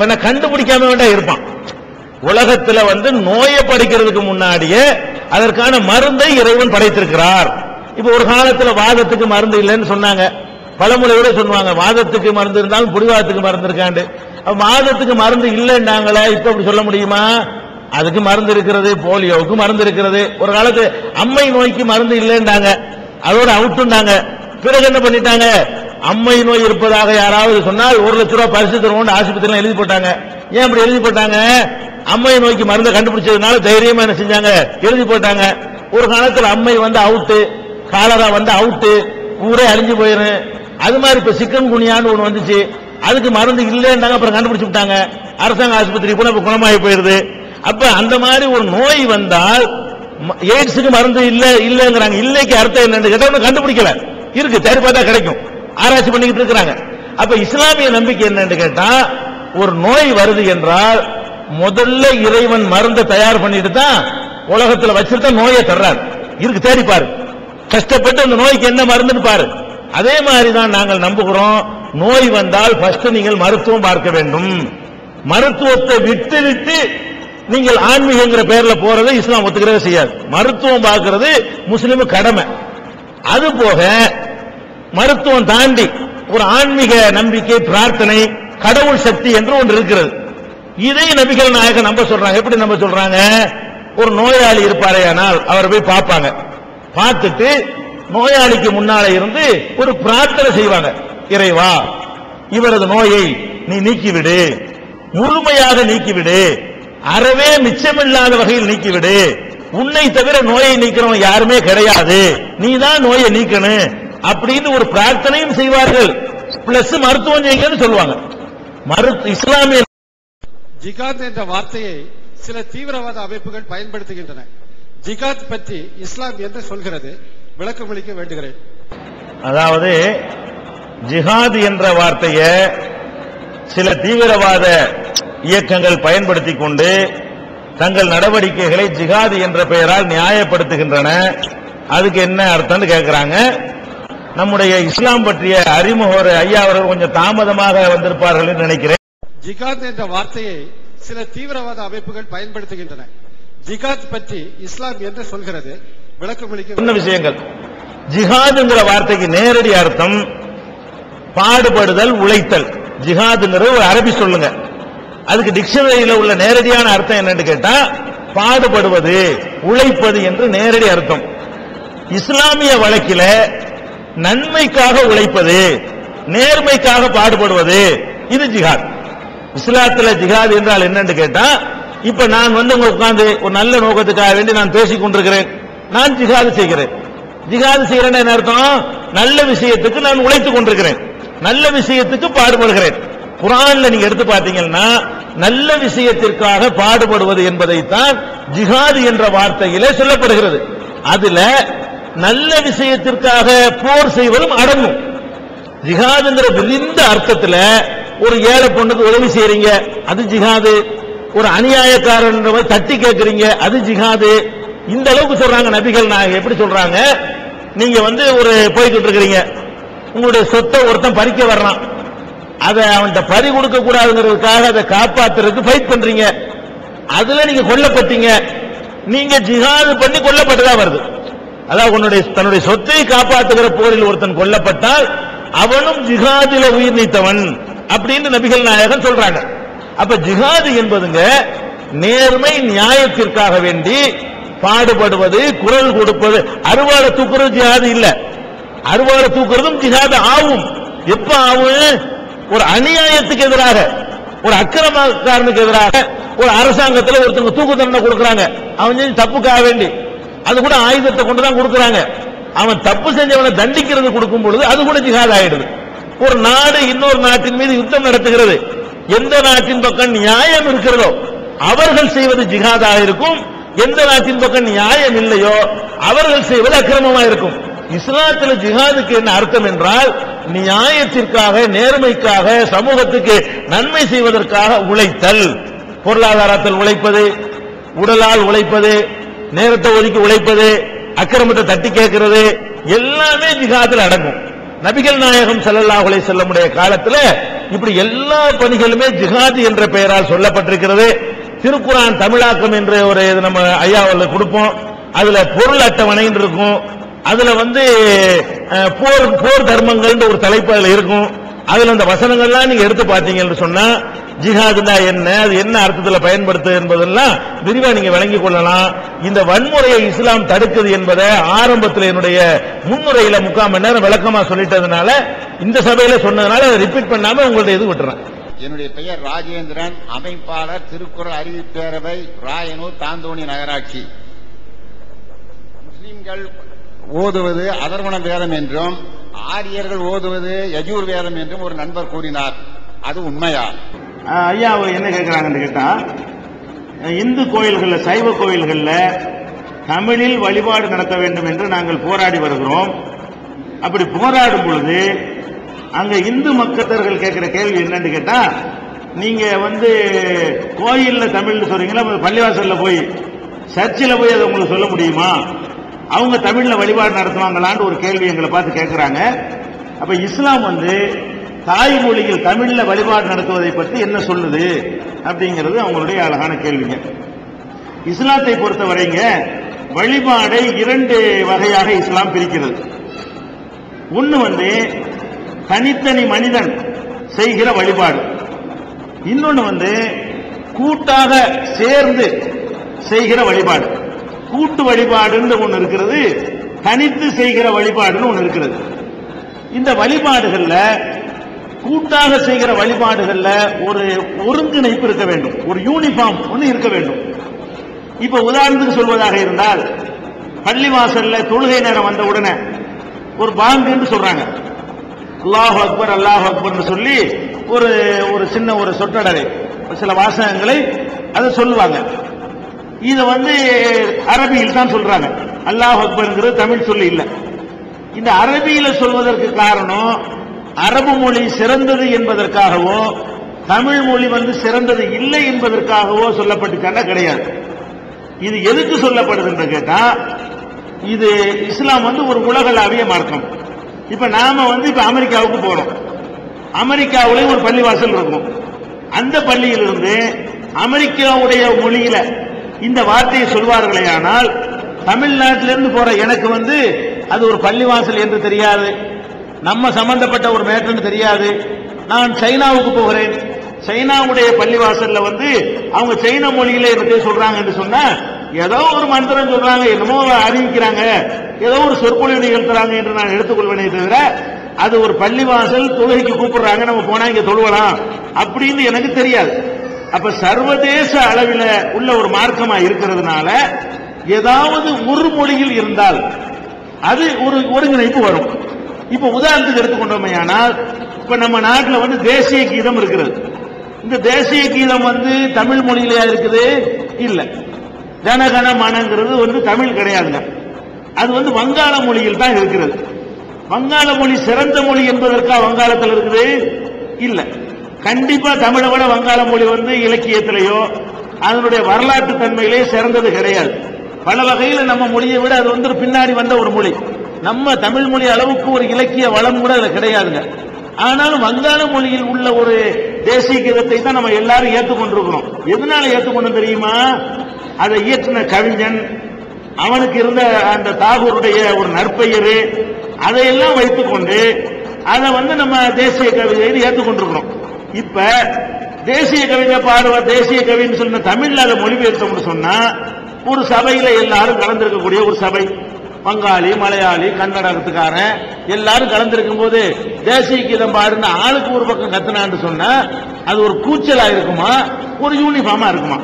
இவனை கண்டுபிடிக்காம வேண்டாம் இருப்பான். உலகத்துல வந்து நோயை படைக்கிறதுக்கு முன்னாடியே அதற்கான மருந்தை இறைவன் படைத்திருக்கிறார். இப்ப ஒரு காலத்துல வாதத்துக்கு மருந்து இல்லைன்னு சொன்னாங்க. பழமொழியோட சொல்லுவாங்க வாதத்துக்கு மருந்து இருந்தாலும் புடிவாதத்துக்கு மருந்து இருக்காண்டு. வாதத்துக்கு மருந்து இல்லைன்னாங்களே இப்ப அப்படி சொல்ல முடியுமா? அதுக்கு மருந்து இருக்கிறது போலியோவுக்கு மருந்து இருக்கிறது. ஒரு காலத்து அம்மை நோய்க்கு மருந்து இல்லைன்னாங்க. அதோட அவுட்டுனாங்க பிறகு என்ன பண்ணிட்டாங்க? அம்மை நோய் இருப்பதாக யாராவது சொன்னால் ஒரு லட்ச ரூபாய் பரிசு தருவோம் ஆஸ்பத்திரியில் எழுதி போட்டாங்க. ஏன் அப்படி எழுதி போட்டாங்க? அம்மை நோய்க்கு மருந்தை கண்டுபிடிச்சதுனால தைரியமா என்ன செஞ்சாங்க? எழுதி போட்டாங்க. ஒரு காலத்தில் அம்மை வந்து அவுட்டு காலரா வந்து அவுட்டு ஊரே அழிஞ்சு போயிரு. அது மாதிரி இப்ப சிக்கன் குனியான்னு ஒண்ணு வந்துச்சு. அதுக்கு மருந்து இல்லைன்னாங்க அப்புறம் கண்டுபிடிச்சு விட்டாங்க. அரசாங்க ஆஸ்பத்திரி கூட இப்ப குணமாகி போயிருது. அப்ப அந்த மாதிரி ஒரு நோய் வந்தால் எய்ட்ஸுக்கு மருந்து இல்ல இல்லைங்கிறாங்க. இல்லைக்கு அர்த்தம் என்னன்னு கேட்டா கண்டுபிடிக்கல. இருக்கு தேடி பார்த்தா கிடைக்கும். ஆராய்ச்சி பண்ணிக்கிட்டு இருக்கிறாங்க. அப்ப இஸ்லாமிய நம்பிக்கை என்னன்னு கேட்டா ஒரு நோய் வருது என்றால் முதல்ல இறைவன் மருந்தை தயார் பண்ணிட்டு தான் உலகத்துல வச்சிருந்தா நோயை தர்றார். இருக்கு தேடி பாரு. கஷ்டப்பட்டு அந்த நோய்க்கு என்ன மருந்துன்னு பாரு. அதே மாதிரி தான் நாங்கள் நம்புகிறோம் நோய் வந்தால் ஃபர்ஸ்ட் நீங்கள் மருத்துவம் பார்க்க வேண்டும். மருத்துவத்தை விட்டு விட்டு நீங்கள் ஆன்மீகங்கிற பேர்ல போறதை இஸ்லாம் ஒத்துக்கிறதே செய்யாது. மருத்துவம் பார்க்கறது முஸ்லிம் கடமை. அது போக மருத்துவம் தாண்டி ஒரு ஆன்மீக நம்பிக்கை பிரார்த்தனை கடவுள் சக்தி என்று ஒன்று இருக்கிறது. இதை நபிகள் நாயகம் நம்ப சொல்றாங்க. எப்படி நம்ப சொல்றாங்க? ஒரு நோயாளி இருப்பாரேயானால் அவரை போய் பார்ப்பாங்க. பார்த்துட்டு நோயாளிக்கு முன்னால இருந்து ஒரு பிரார்த்தனை செய்வாங்க. இறைவா இவரது நோயை நீ நீக்கிவிடு. முழுமையாக நீக்கிவிடு. அறவே மிச்சமில்லாத வகையில் நீக்கிவிடு. உன்னை தவிர நோயை நீக்கிறவன் யாருமே கிடையாது. நீ தான் நோயை நீக்கணும். அப்படின்னு ஒரு பிரார்த்தனையும் செய்வார்கள். பிளஸ் மருத்துவம் செய்யுங்கன்னு சொல்லுவாங்க. மருத்து இஸ்லாமிய ஜிகாத் என்ற வார்த்தையை சில தீவிரவாத அமைப்புகள் பயன்படுத்துகின்றன. ஜிகாத் பற்றி இஸ்லாம் என்ன சொல்கிறது. விளக்கமளிக்க வேண்டுகிறேன். அதாவது ஜிஹாத் என்ற வார்த்தையை சில தீவிரவாத இயக்கங்கள் பயன்படுத்திக் கொண்டு தங்கள் நடவடிக்கைகளை ஜிஹாத் என்ற பெயரால் நியாயப்படுத்துகின்றன. அதுக்கு என்ன அர்த்தம்னு கேட்கிறாங்க நம்முடைய இஸ்லாம் பற்றிய அறிமுக ஐயா அவர்கள் கொஞ்சம் தாமதமாக வந்திருப்பார்கள் என்று நினைக்கிறேன். ஜிகாத் என்ற வார்த்தையை சில தீவிரவாத அமைப்புகள் பயன்படுத்துகின்றன. ஜிகாத் பற்றி இஸ்லாம் என்ன சொல்கிறது. விளக்கமளிக்க விஷயங்கள். ஜிஹாதுங்கிற வார்த்தைக்கு நேரடி அர்த்தம் பாடுபடுதல் உழைத்தல். ஜிஹாதுங்கிறது ஒரு அரபி சொல்லுங்க. அதுக்கு டிக்ஷனரியில உள்ள நேரடியான அர்த்தம் என்னன்னு கேட்டா பாடுபடுவது உழைப்பது என்று நேரடி அர்த்தம். இஸ்லாமிய வழக்கில நன்மைக்காக உழைப்பது நேர்மைக்காக பாடுபடுவது இது ஜிஹாத். இஸ்லாத்துல ஜிஹாத் என்றால் என்னன்னு கேட்டா இப்ப நான் வந்து உங்க உட்கார்ந்து ஒரு நல்ல நோக்கத்துக்காக வேண்டி நான் பேசிக் கொண்டிருக்கிறேன். நான் ஜிஹாது செய்கிறேன். ஜிஹாது செய்கிறேன் என்ன அர்த்தம்? நல்ல விஷயத்துக்கு நான் உழைத்துக் கொண்டிருக்கிறேன். நல்ல விஷயத்துக்கு பாடுபடுகிறேன். குரான்ல நீங்க எடுத்து பார்த்தீங்கன்னா நல்ல விஷயத்திற்காக பாடுபடுவது என்பதைத்தான் ஜிஹாது என்ற வார்த்தையிலே சொல்லப்படுகிறது. அதுல நல்ல விஷயத்திற்காக போர் செய்வதும் அடங்கும். ஜிஹாதுங்கிற விரிந்த அர்த்தத்தில் ஒரு ஏழை பொண்ணுக்கு உதவி செய்யறீங்க அது ஜிஹாது. ஒரு அநியாயக்காரன் தட்டி கேட்கறீங்க அது ஜிஹாது. இந்த அளவுக்கு சொல்றாங்க நபிகள் நாயகம் எப்படி சொல்றாங்க? நீங்க வந்து ஒரு போய்கிட்டு இருக்கிறீங்க. உங்களுடைய சொத்தை ஒருத்தன் பறிக்க வர்றான். அதை அவன்கிட்ட பறி கொடுக்க கூடாதுங்கிறதுக்காக அதை காப்பாத்துறதுக்கு ஃபைட் பண்றீங்க. அதுல நீங்க கொல்லப்பட்டீங்க. நீங்க ஜிஹாது பண்ணி கொல்லப்பட்டதா வருது. அதாவது உன்னுடைய தன்னுடைய சொத்தை காப்பாற்றுகிற போரில் ஒருத்தன் கொல்லப்பட்டால் அவனும் ஜிஹாதில உயிர் நீத்தவன் அப்படின்னு நபிகள் நாயகன் சொல்றாங்க. அப்ப ஜிஹாது என்பதுங்க நேர்மை நியாயத்திற்காக வேண்டி பாடுபடுவது குரல் கொடுப்பது. அருவாளை தூக்குறது ஜிஹாது இல்ல. அருவாளை தூக்குறதும் ஜிஹாது ஆகும் எப்ப ஆகும் ஒரு அநியாயத்துக்கு எதிராக ஒரு அக்கிரமக்காரனுக்கு எதிராக ஒரு அரசாங்கத்தில் ஒருத்தங்க தூக்கு தண்டனை கொடுக்கறாங்க. அவன் செஞ்சு தப்புக்காக வேண்டி. அது கூட ஆயுதத்தை கொண்டு தான் கொடுக்கறாங்க. அவன் தப்பு செஞ்சவனை தண்டிக்கிறது கொடுக்கும் பொழுது அது கூட ஜிஹாத் ஆயிடுது. ஒரு நாடு இன்னொரு நாட்டின் மீது யுத்தம் நடத்துகிறது. எந்த நாட்டின் பக்கம் நியாயம் இருக்கிறதோ அவர்கள் செய்வது ஜிஹாதாக இருக்கும். எந்த நாட்டின் பக்கம் நியாயம் இல்லையோ அவர்கள் செய்வது அக்கிரமமா இருக்கும். இஸ்லாத்துல ஜிஹாதுக்கு என்ன அர்த்தம் என்றால் நியாயத்திற்காக நேர்மைக்காக சமூகத்துக்கு நன்மை செய்வதற்காக உழைத்தல். பொருளாதாரத்தில் உழைப்பது உடலால் உழைப்பது நேரத்தை ஒதுக்கி உழைப்பது அக்கிரமத்தை தட்டி கேட்கிறது எல்லாமே ஜிகாதில் அடங்கும். நபிகள் நாயகம் ஸல்லல்லாஹு அலைஹி செல்லமுடைய காலத்துல இப்படி எல்லா பணிகளுமே ஜிஹாது என்ற பெயரால் சொல்லப்பட்டிருக்கிறது. திருக்குறான் தமிழாக்கம் என்று ஒரு இது நம்ம ஐயாவில் கொடுப்போம். அதுல பொருள் அட்டவணை இருக்கும். அதுல வந்து போர் போர் தர்மங்கள்னு ஒரு தலைப்பு அதுல இருக்கும். அதுல அந்த வசனங்கள்லாம் நீங்க எடுத்து பார்த்தீங்கன்னு சொன்னா ஜிஹாதுனா என்ன அது என்ன அர்த்தத்துல பயன்படுத்து என்பதெல்லாம் விரிவா நீங்க விளங்கிக் கொள்ளலாம். இந்த வன்முறையை இஸ்லாம் தடுக்குது என்பதை ஆரம்பத்தில் என்னுடைய முன்முறையில முக்கால் மணி நேரம் விளக்கமா சொல்லிட்டதுனால இந்த சபையில சொன்னதுனால ரிப்பீட் பண்ணாம உங்கள்ட்ட இது விட்டுறேன். என்னுடைய பெயர் ராஜேந்திரன் அமைப்பாளர் திருக்குறள் அறிவிப்பேரவை ராயனூர் தாந்தோணி நகராட்சி. முஸ்லிம்கள் ஓதுவது அதர்வன வேதம் என்றும் ஆரியர்கள் ஓதுவது யஜூர் வேதம் என்றும் ஒரு நண்பர் கூறினார். அது உண்மையா? ஐயா அவர் என்ன கேட்கிறாங்கன்னு கேட்டா இந்து கோயில்கள்ல சைவ கோயில்கள்ல தமிழில் வழிபாடு நடத்த வேண்டும் என்று நாங்கள் போராடி வருகிறோம். அப்படி போராடும் பொழுது அங்க இந்து மக்கத்தர்கள் கேட்கிற கேள்வி என்னன்னு கேட்டா நீங்க வந்து கோயில்ல தமிழ்னு சொல்றீங்களா? பள்ளிவாசல்ல போய் சர்ச்சில் போய் அதை உங்களுக்கு சொல்ல முடியுமா? அவங்க தமிழ்ல வழிபாடு நடத்துவாங்களான்னு ஒரு கேள்வி எங்களை பார்த்து கேட்கிறாங்க அப்ப இஸ்லாம் வந்து தாய்மொழியில் தமிழ்ல வழிபாடு நடத்துவதை பற்றி என்ன சொல்லுது அப்படிங்கிறது அவங்களுடைய அழகான கேள்விங்க. இஸ்லாத்தை பொறுத்தவரைங்க வழிபாடை இரண்டு வகையாக இஸ்லாம் பிரிக்கிறது. ஒன்று வந்து தனித்தனி மனிதன் செய்கிற வழிபாடு. இன்னொன்று வந்து கூட்டாக சேர்ந்து செய்கிற வழிபாடு. கூட்டு வழிபாடுன்னு ஒன்று இருக்கிறது தனித்து செய்கிற வழிபாடுன்னு ஒன்று இருக்கிறது. இந்த வழிபாடுகள்ல கூட்டாக செய்கிற வழிபாடுகள்ல ஒரு ஒருங்கிணைப்பு இருக்க வேண்டும். ஒரு யூனிஃபார்ம் ஒன்று இருக்க வேண்டும். இப்ப உதாரணத்துக்கு சொல்வதாக இருந்தால் பள்ளிவாசல்ல தொழுகை நேரம் வந்த உடனே ஒரு பாங்குன்னு சொல்றாங்க. அல்லாஹ் அக்பர் அல்லாஹ் அக்பர்னு சொல்லி ஒரு ஒரு சின்ன ஒரு சொற்றடரை சில வாசகங்களை அதை சொல்லுவாங்க. இதை வந்து அரபியில் தான் சொல்றாங்க. அல்லாஹ் அக்பருங்கிறது தமிழ் சொல்லி இல்லை. இந்த அரபியில சொல்வதற்கு காரணம் அரபு மொழி சிறந்தது என்பதற்காகவோ தமிழ் மொழி வந்து சிறந்தது இல்லை என்பதற்காகவோ சொல்லப்பட்டுச்சானா கிடையாது. இது எதுக்கு சொல்லப்படுது என்று கேட்டா இது இஸ்லாம் வந்து ஒரு உலகளாவிய மார்க்கம். இப்ப நாம வந்து இப்ப அமெரிக்காவுக்கு போறோம். அமெரிக்காவிலேயும் ஒரு பள்ளிவாசல் இருக்கும். அந்த பள்ளியிலிருந்து அமெரிக்காவுடைய மொழியில இந்த வார்த்தையை சொல்வார்களே ஆனால் தமிழ்நாட்டிலிருந்து போற எனக்கு வந்து அது ஒரு பள்ளிவாசல் என்று தெரியாது. நம்ம சம்பந்தப்பட்ட ஒரு மேட்டர்னு தெரியாது. நான் சைனாவுக்கு போகிறேன். சைனாவுடைய பள்ளிவாசல்ல வந்து அவங்க சைன மொழியில இருந்து சொல்றாங்க என்று சொன்னா ஏதோ ஒரு மந்திரம் சொல்றாங்க என்னமோ அறிவிக்கிறாங்க. ஏதோ ஒரு சொற்பொழிவு நிகழ்த்துறாங்க என்று நான் எடுத்துக்கொள்வேனே தவிர அது ஒரு பள்ளிவாசல் தொழுகைக்கு கூப்பிடுறாங்க நம்ம போனா இங்க தொழுவலாம் அப்படின்னு எனக்கு தெரியாது. அப்ப சர்வதேச அளவில் உள்ள ஒரு மார்க்கமா இருக்கிறதுனால ஏதாவது ஒரு மொழியில் இருந்தால் அது ஒரு ஒருங்கிணைப்பு வரும். இப்ப உதாரணத்துக்கு எடுத்துக்கொண்டோமையானால் இப்ப நம்ம நாட்டில் வந்து தேசிய கீதம் இருக்கிறது. இந்த தேசிய கீதம் வந்து தமிழ் மொழியிலேயா இருக்குது? இல்ல. ஜனகன மனங்கிறது வந்து தமிழ் கிடையாதுங்க. அது வந்து வங்காள மொழியில் தான் இருக்கிறது. வங்காள மொழி சிறந்த மொழி என்பதற்கா வங்காளத்தில் இருக்குது? இல்லை. கண்டிப்பா தமிழை விட வங்காள மொழி வந்து இலக்கியத்திலேயோ அதனுடைய வரலாற்று தன்மையிலே சிறந்தது கிடையாது. பல வகையில் நம்ம மொழியை விட அது வந்து பின்னாடி வந்த ஒரு மொழி. நம்ம தமிழ் மொழி அளவுக்கு ஒரு இலக்கிய வளம் கூட அதுல கிடையாதுங்க. ஆனாலும் வங்காள மொழியில் உள்ள ஒரு தேசிய கீதத்தை தான் நம்ம எல்லாரும் ஏற்றுக்கொண்டிருக்கிறோம். எதனால ஏற்றுக்கொண்டு தெரியுமா? அதை இயற்றின கவிஞன் அவனுக்கு இருந்த அந்த தாகூருடைய ஒரு நற்பெயர் அதையெல்லாம் வைத்துக்கொண்டு அதை வந்து நம்ம தேசிய கவிதைன்னு ஏற்றுக்கொண்டிருக்கிறோம். இப்ப தேசிய கவிதை பாடுவ தேசிய கவின்னு சொன்ன தமிழ்ல அதை மொழிபெயர்த்தோம்னு சொன்னா ஒரு சபையில எல்லாரும் கலந்திருக்கக்கூடிய ஒரு சபை. பங்காளி மலையாளி கன்னடத்துக்காரன் எல்லாரும் கலந்திருக்கும் போது தேசிய கீதம் பாடுன ஆளுக்கு ஒரு பக்கம் கத்துனான்னு சொன்னா அது ஒரு கூச்சலா இருக்குமா? ஒரு யூனிஃபார்மா இருக்குமா?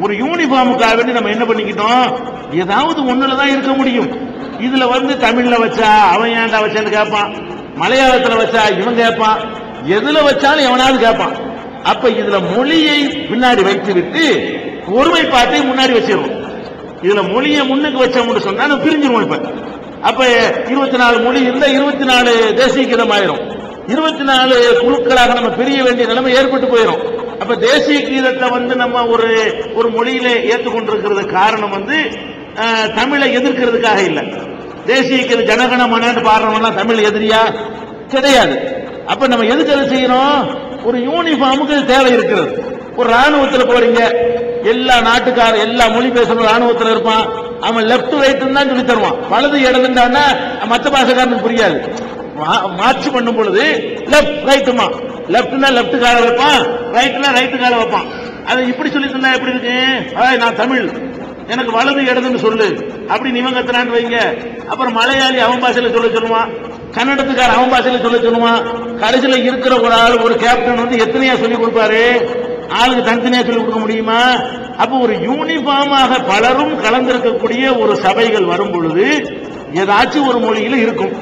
ஒரு யூனிஃபார்முக்காக வேண்டி நம்ம என்ன பண்ணிக்கிட்டோம்? ஏதாவது ஒண்ணுல தான் இருக்க முடியும். இதுல வந்து தமிழ்ல வச்சா அவன் ஏன்டா வச்சான்னு கேட்பான் மலையாளத்துல வச்சா இவன் கேட்பான் எதுல வச்சாலும் எவனாவது கேட்பான் அப்ப இதுல மொழியை பின்னாடி வைத்து விட்டு ஒருமைப்பாட்டை முன்னாடி வச்சிருவோம். இதுல மொழியை முன்னுக்கு வச்சோம்னு சொன்னா பிரிஞ்சிருவோம் இப்ப. அப்ப இருபத்தி நாலு மொழி இருந்தா இருபத்தி நாலு தேசிய கீதம் ஆயிரும். இருபத்தி நாலு குழுக்களாக நம்ம பிரிய வேண்டிய நிலைமை ஏற்பட்டு போயிடும் அப்ப தேசிய கீதத்தை வந்து நம்ம ஒரு ஒரு மொழியில ஏற்றுக்கொண்டிருக்கிறது காரணம் வந்து தமிழை எதிர்க்கிறதுக்காக இல்லை. தேசிய கீத ஜனகண பாடுறவங்க தமிழ் எதிரியா? கிடையாது. அப்ப நம்ம எதுக்கு அதை செய்யணும்? ஒரு யூனிஃபார்முக்கு தேவை இருக்கிறது. ஒரு ராணுவத்துல போறீங்க. எல்லா நாட்டுக்கார எல்லா மொழி பேசுற ராணுவத்துல இருப்பான். அவன் லெப்ட் ரைட் தான் சொல்லி தருவான். வலது இடதுண்டானா மத்த பாசக்காரனுக்கு புரியாது. மா- மார்ச் பண்ணும் பொழுது லெப்ட் ரைட்டுமா லெப்ட்னா லெப்ட் கால வைப்பான். ரைட்னா ரைட் கால வைப்பான். அதை இப்படி சொல்லி தந்தா எப்படி இருக்கு? நான் தமிழ். எனக்கு வலது இடதுன்னு சொல்லு. அப்படி இவன் வைங்க. அப்புறம் மலையாளி அவன் பாஷையில சொல்ல சொல்லுவான். கன்னடத்துக்கார அவன் பாஷையில சொல்ல சொல்லுவான் கடைசியில் இருக்கிற ஒரு ஆள் ஒரு கேப்டன் வந்து எத்தனையா சொல்லி கொடுப்பாரு? ஆளுக்கு தனித்தனியா சொல்லி கொடுக்க முடியுமா? அப்போ ஒரு யூனிஃபார்மாக பலரும் கலந்திருக்கக்கூடிய ஒரு சபைகள் வரும் பொழுது ஏதாச்சும் ஒரு மொழியில இருக்கும்.